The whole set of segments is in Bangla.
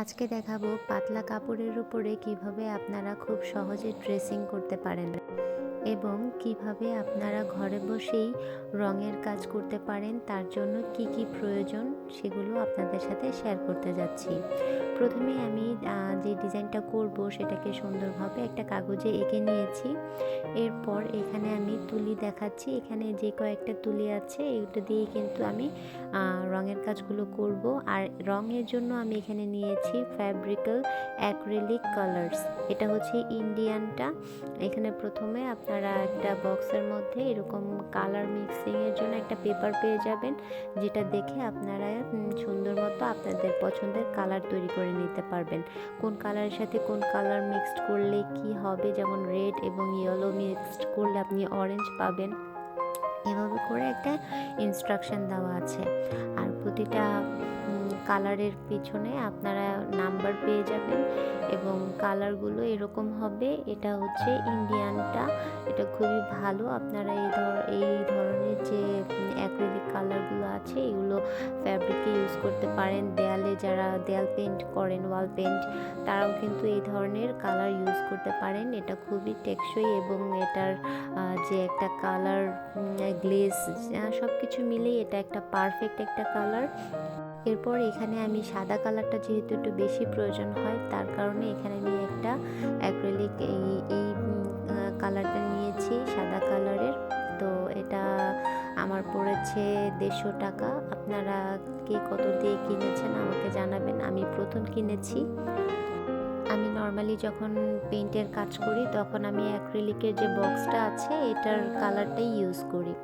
আজকে দেখাবো পাতলা কাপড়ের উপরে কীভাবে আপনারা খুব সহজে ড্রেসিং করতে পারেন। এবং কীভাবে আপনারা ঘরে বসেই রঙের কাজ করতে পারেন, তার জন্য কি কি প্রয়োজন সেগুলো আপনাদের সাথে শেয়ার করতে যাচ্ছি। প্রথমে আমি যে ডিজাইনটা করব সেটাকে সুন্দরভাবে একটা কাগজে এঁকে নিয়েছি। এরপর এখানে আমি তুলি দেখাচ্ছি। এখানে যে কয়েকটা তুলি আছে এইটা দিয়ে কিন্তু আমি রঙের কাজগুলো করব। আর রঙের জন্য আমি এখানে নিয়েছি ফ্যাব্রিক্যাল অ্যাক্রিলিক কালার্স এটা হচ্ছে ইন্ডিয়ানটা এখানে প্রথমে আপনারা একটা বক্সের মধ্যে এরকম কালার মিক্সিংয়ের জন্য একটা পেপার পেয়ে যাবেন, যেটা দেখে আপনারা সুন্দর মতো আপনাদের পছন্দের কালার তৈরি করে নিতে পারবেন। কোন কালারের সাথে কোন কালার মিক্সড করলে কি হবে, যেমন রেড এবং ইয়েলো মিক্সড করলে আপনি অরেঞ্জ পাবেন। এভাবে করে একটা ইনস্ট্রাকশন দেওয়া আছে। আর প্রতিটা কালারের পিছনে আপনারা নাম্বার পেয়ে যাবেন এবং কালারগুলো এরকম হবে। এটা হচ্ছে ইন্ডিয়ানটা। এটা খুবই ভালো। আপনারা এই ধর, এই ধরনের যে অ্যাক্রিলিক কালারগুলো আছে, এগুলো ফ্যাব্রিকে ইউজ করতে পারেন। দেয়ালে যারা, দেয়াল পেন্ট করেন ওয়াল পেন্ট তারাও কিন্তু এই ধরনের কালার ইউজ করতে পারেন। এটা খুবই টেকসই এবং এটার যে একটা কালার গ্লেজ সব কিছু মিলেই এটা একটা পারফেক্ট একটা কালার। এরপর এখানে আমি সাদা কালারটা যেহেতু একটু বেশি প্রয়োজন হয়, তার কারণে এখানে আমি একটা অ্যাক্রিলিক এই এই কালারটা নিয়েছি সাদা কালারের। তো এটা আমার পড়েছে দেড়শো টাকা। আপনারা কে কত দিয়ে কিনেছেন আমাকে জানাবেন, আমি প্রথম কিনেছি। আমি নর্মালি যখন পেইন্টের কাজ করি, তখন আমি অ্যাক্রিলিকের যে বক্সটা আছে, এটার কালারটাই ইউজ করি।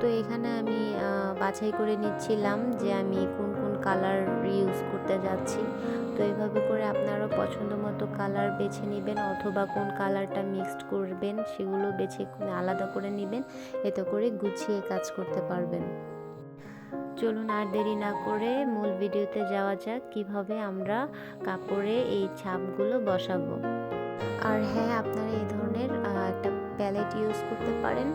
তো এখানে আমি বাছাই করে নিচ্ছিলাম যে আমি কোন কোন কালার ইউজ করতে যাচ্ছি। তো এইভাবে করে আপনারা পছন্দ মতো কালার বেছে নেবেন অথবা কোন কালারটা মিক্সড করবেন সেগুলো বেছে আলাদা করে নেবেন। এতে করে গুছিয়ে কাজ করতে পারবেন। চলুন আর দেরি না করে মূল ভিডিওতে যাওয়া যাক, কীভাবে আমরা কাপড়ে এই ছাপগুলো বসাবো। আর হ্যাঁ আপনারা এই ধরনের একটা প্যালেট ইউজ করতে পারেন,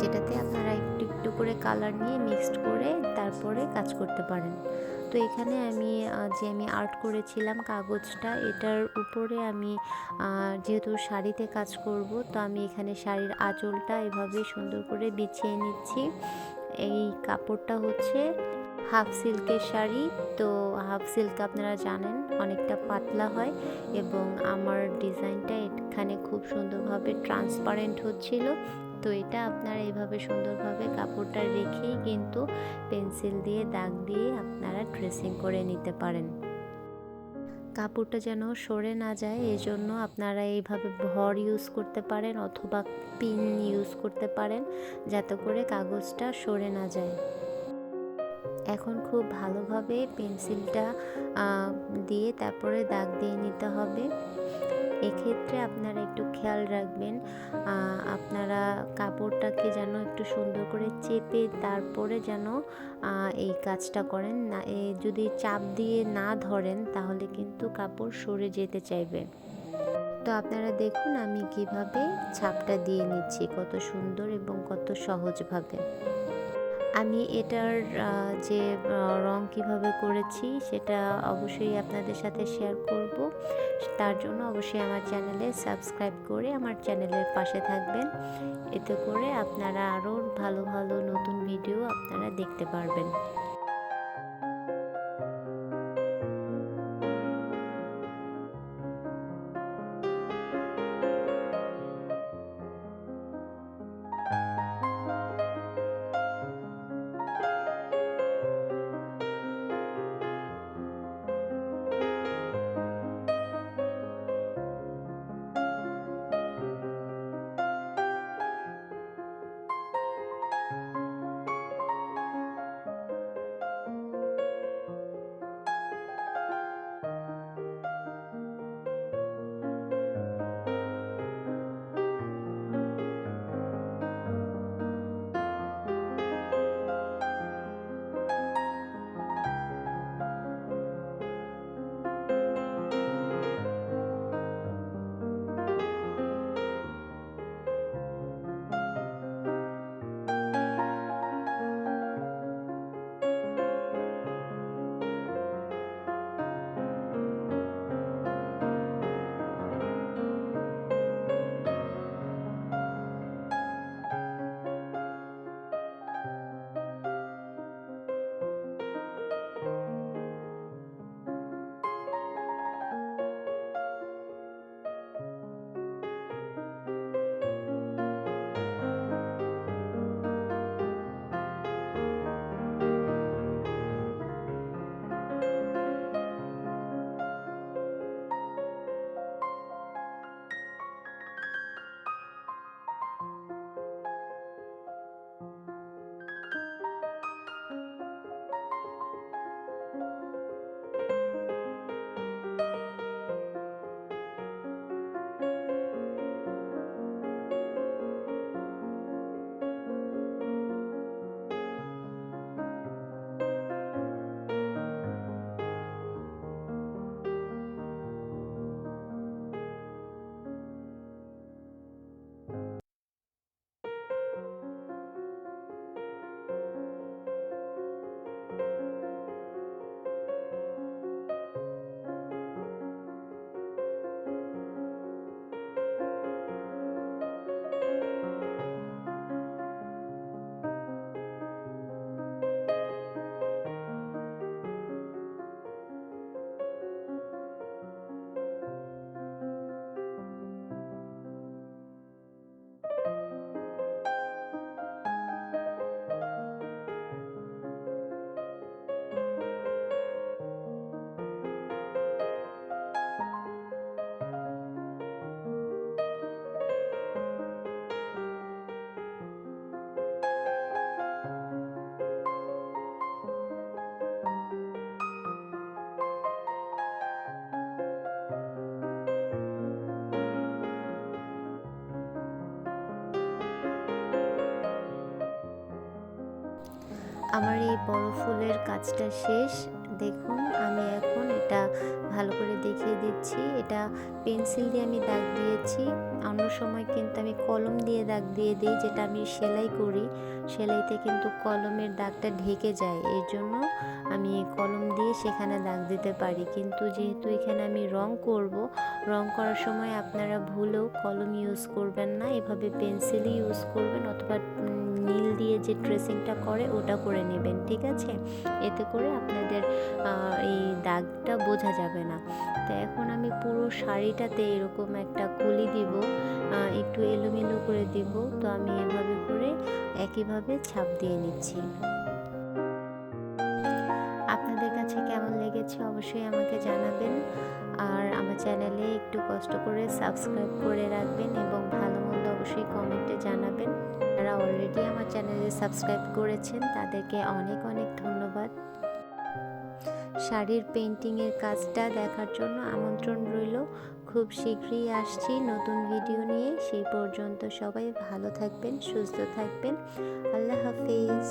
যেটাতে আপনারা একটু করে কালার নিয়ে মিক্সড করে তারপরে কাজ করতে পারেন। তো এখানে আমি যে আমি আর্ট করেছিলাম কাগজটা, এটার উপরে আমি যেহেতু শাড়িতে কাজ করব, তো আমি এখানে শাড়ির আঁচলটা এভাবে সুন্দর করে বিছিয়ে নিচ্ছি। এই কাপড়টা হচ্ছে হাফ সিল্কের শাড়ি, তো হাফ সিল্ক আপনারা জানেন অনেকটা পাতলা হয় এবং আমার ডিজাইনটা এখানে খুব সুন্দরভাবে ট্রান্সপারেন্ট হচ্ছিল। তো এটা আপনারা এইভাবে সুন্দরভাবে কাপড়টা রেখেই কিন্তু পেন্সিল দিয়ে, দাগ দিয়ে আপনারা ড্রেসিং করে নিতে পারেন। কাপড়টা যেন সরে না যায় এই জন্য আপনারা এইভাবে ভর ইউজ করতে পারেন অথবা পিন ইউজ করতে পারেন যাতে করে কাগজটা সরে না যায়। এখন খুব ভালোভাবে পেন্সিলটা দিয়ে তারপরে দাগ দিয়ে নিতে হবে। এক্ষেত্রে আপনারা একটু খেয়াল রাখবেন আপনারা কাপড়টাকে যেন একটু সুন্দর করে চেপে তারপরে যেন এই কাজটা করেন। না যদি চাপ দিয়ে না ধরেন তাহলে কিন্তু কাপড় সরে যেতে চাইবে। তো আপনারা দেখুন আমি কীভাবে ছাপটা দিয়ে নিচ্ছি, কত সুন্দর এবং কত সহজভাবে। আমি এটার যে রং কীভাবে করেছি সেটা অবশ্যই আপনাদের সাথে শেয়ার করব। তার জন্য অবশ্যই আমার চ্যানেলে সাবস্ক্রাইব করে আমার চ্যানেলের পাশে থাকবেন। এতে করে আপনারা আরও ভালো ভালো নতুন ভিডিও আপনারা দেখতে পারবেন। আমার এই বড় ফুলের কাজটা শেষ। দেখুন, আমি এখন এটা ভালো করে দেখিয়ে দিচ্ছি। এটা পেন্সিল দিয়ে আমি দাগ দিয়েছি। অন্য সময় কিন্তু আমি কলম দিয়ে দাগ দিয়ে দিই, যেটা আমি সেলাই করি। সেলাইতে কিন্তু কলমের দাগটা ঢেকে যায়। এর জন্য আমি কলম দিয়ে সেখানে দাগ দিতে পারি। কিন্তু যেহেতু এখানে আমি রং করব, রং করার সময় আপনারা ভুলেও কলম ইউজ করবেন না। এভাবে পেন্সিলই ইউজ করবেন অথবা নীল দিয়ে যে ড্রেসিংটা করে, ওটা করে নেবেন, ঠিক আছে? এতে করে আপনাদের এই দাগটা বোঝা যাবে না। তো এখন আমি পুরো শাড়িটাতে এরকম একটা কুলি দিব একটু এলোমেলো করে দিব। তো আমি এভাবে করে একইভাবে ছাপ দিয়ে নিচ্ছি। আপনাদের কাছে কেমন লেগেছে অবশ্যই আমাকে জানাবেন। আর আমার চ্যানেলে একটু কষ্ট করে সাবস্ক্রাইব করে রাখবেন অলরেডি আমার চ্যানেলে সাবস্ক্রাইব করেছেন, তাদেরকে অনেক অনেক ধন্যবাদ। শাড়ির পেন্টিংয়ের কাজটা দেখার জন্য আমন্ত্রণ রইল। খুব শীঘ্রই আসছি নতুন ভিডিও নিয়ে। সেই পর্যন্ত সবাই ভালো থাকবেন, সুস্থ থাকবেন। আল্লাহ হাফিজ।